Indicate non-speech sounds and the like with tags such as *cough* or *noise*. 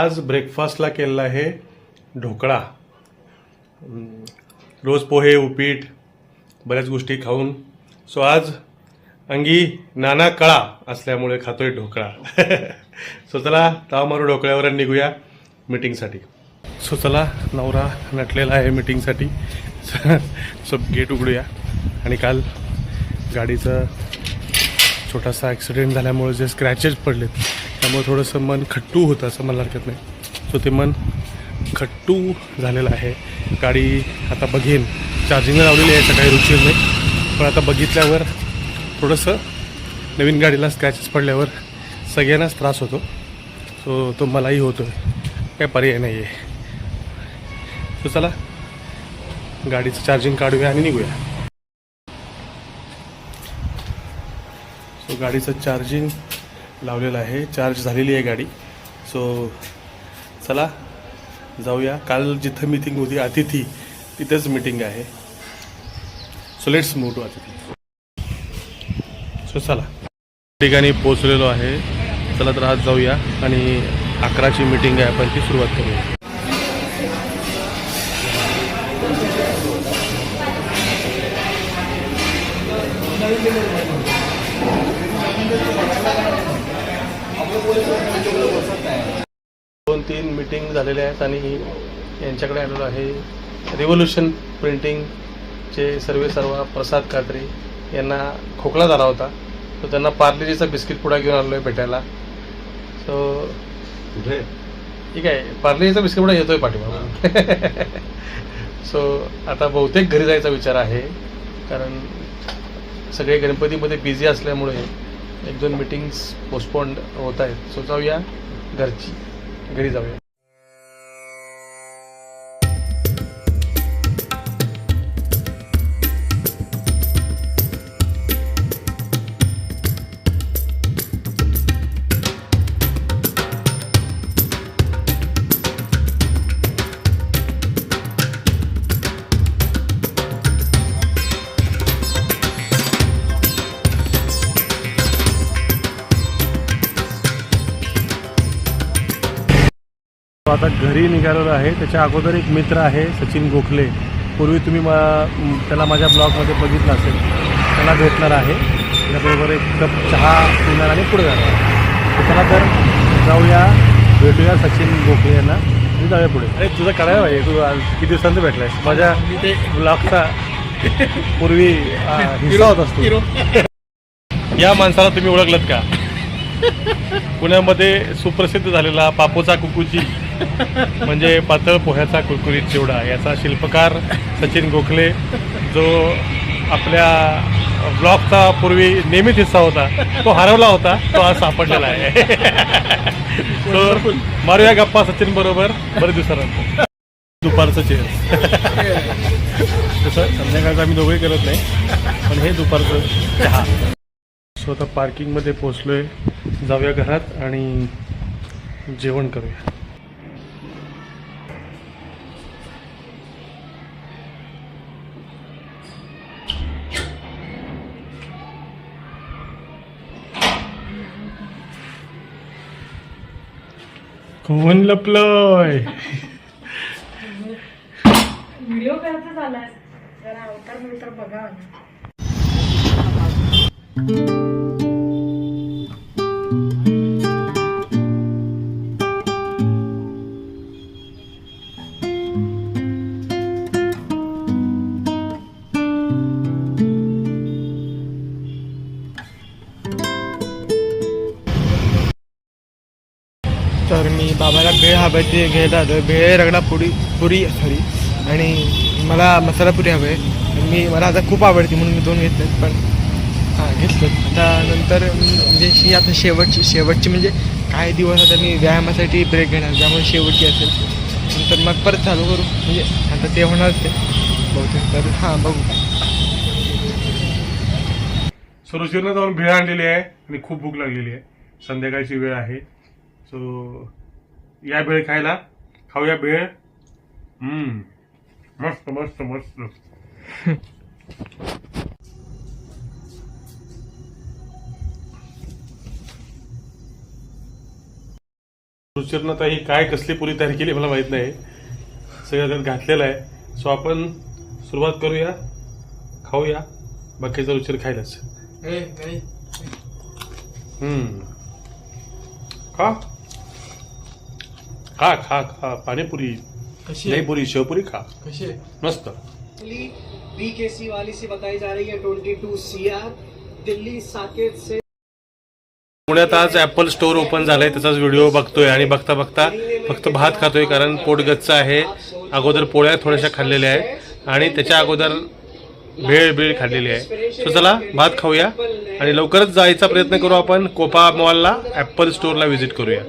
आज ब्रेकफास्टला केलेला आहे ढोकळा. रोज पोहे उपीट बऱ्याच गोष्टी खाऊन. सो आज अंगी नाना कळा असल्यामुळे खातोय ढोकळा. *laughs* सो चला ताव मारू ढोकळ्यावर निघूया मीटिंगसाठी सो चला नवरा नटलेला आहे मीटिंगसाठी सो गेट उघडूया. आणि काल गाडीचं छोटासा ॲक्सिडेंट झाल्यामुळे जे स्क्रॅचेस पडलेत त्यामुळे थोडंसं मन खट्टू होतं असं मला हरकत नाही. सो ते मन खट्टू झालेलं आहे. गाडी आता बघेन. चार्जिंगला लावलेली आहे सकाळी नाही पण आता बघितल्यावर थोडंसं नवीन गाडीला स्क्रॅचेस पडल्यावर सगळ्यांनाच त्रास होतो. सो तो मलाही होतो काय पर्याय नाही आहे सो चला. गाडीचं चार्जिंग काढूया आणि निघूया. सो गाडीचं चार्जिंग लावलेलं आहे. चार्ज झालेली आहे गाडी. सो चला जाऊया. काल जिथं मीटिंग होती अतिथी तिथेच मीटिंग आहे. So let's move to Atithi. So चला. ठिकाणी पोचलेलो आहे. चला तर आज जाऊया आणि अकराची मीटिंग आहे. आपण ती सुरुवात करूया. दोन तीन मीटिंग झालेल्या आहेत आणि यांच्याकडे आलेलो आहे. रिव्होल्युशन प्रिंटिंगचे सर्वे सर्व प्रसाद कात्रे यांना खोकला झाला होता. तर त्यांना पार्लेजीचा बिस्किट पुडा घेऊन आलो आहे भेटायला. सो कुठे? ठीक आहे. पार्लेजीचा बिस्किट पुडा येतोय पाठीमागून सो *laughs* आता बहुतेक घरी जायचा विचार आहे. कारण सगळे गणपतीमध्ये बिझी असल्यामुळे एक दोन मीटिंग्स पोस्टपोन्ड होत आहेत. सो जाऊया घरची. घरी जाऊया. तो आता घरी निघालेलो आहे. त्याच्या अगोदर एक मित्र आहे सचिन गोखले. पूर्वी तुम्ही मा म- त्याला माझ्या ब्लॉगमध्ये बघितलं असेल. त्याला भेटणार आहे. त्याच्याबरोबर एक कप चहा पिणार आणि पुढे जाणार तर चला तर जाऊया भेटूया सचिन गोखले यांना आणि जाऊया पुढे. अरे तुझं करायला पाहिजे. तू आज किती दिवसांत भेटलायस? माझ्या ब्लॉगचा पूर्वी हिस्सा होत असतो. या माणसाला तुम्ही ओळखलत का? *laughs* पुण्यामध्ये सुप्रसिद्ध झालेला पापोचा कुकुची. म्हणजे पातळ पोह्याचा कुरकुरीत चिवडा याचा शिल्पकार सचिन गोखले जो आपल्या ब्लॉगचा पूर्वी नियमित हिस्सा होता तो हरवला होता तो आज सापडलेला आहे. *laughs* तो मारूया गप्पा सचिन बरोबर बरेच दिवसानंतर दुपारचं चेअर तसं संध्याकाळचं आम्ही दोघंही करत नाही पण हे दुपारचं चहा. सो आता पार्किंगमध्ये पोचलोय जाऊया घरात आणि जेवण करूया. फोन लपलोय व्हिडिओ करायचा झालाय. जरा अवतार बिवतार बघा. तर मी बाबाला भेळ हवायची ते घ्यायला आलो भेळ रगडा पुरी पुरी सॉरी आणि मला मसाला पुरी हवे. मी मला आता खूप आवडते म्हणून मी दोन घेतलेत पण हां घेतलं आता नंतर म्हणजे ही आता शेवटची शेवटची म्हणजे काही दिवस आता मी व्यायामासाठी ब्रेक घेणार त्यामुळे शेवटची असेल. नंतर मग परत चालू करू. म्हणजे आता ते होणार ते. बहुतेक तर हां बघू. सुरुचीरनं जाऊन भेळ आणलेली आहे आणि खूप भूक लागलेली आहे. संध्याकाळची वेळ आहे. सो या भेळ खायला. खाऊया भेळ. हम्म. मस्त मस्त मस्त. रुचिरनं आता ही काय कसली पुरी तयार केली मला माहीत नाही. सगळं त्यात घातलेलं आहे. सो आपण सुरुवात करूया. खाऊया बाकीचं रुचिर खायलाच. हम्म. खा. खा खा खा. पाणीपुरी. कशी नाही पुरी शेवपुरी खा. कशी आहे? मस्त. बीकेसी वाली से बताई जा रही है twenty two C Delhi Saket से पुण्यात आज ऍपल स्टोअर ओपन झालंय त्याचाच व्हिडिओ बघतोय आणि बघता बघता फक्त भात खातोय कारण पोट गच्च आहे. अगोदर पोळ्या थोड्याशा खाल्लेल्या आहेत आणि त्याच्या अगोदर भेळ भेळ खाल्लेली आहे. सो चला भात खाऊया आणि लवकरच जायचा प्रयत्न करू आपण. कोपा मॉलला ऍपल स्टोअरला व्हिजिट करूया.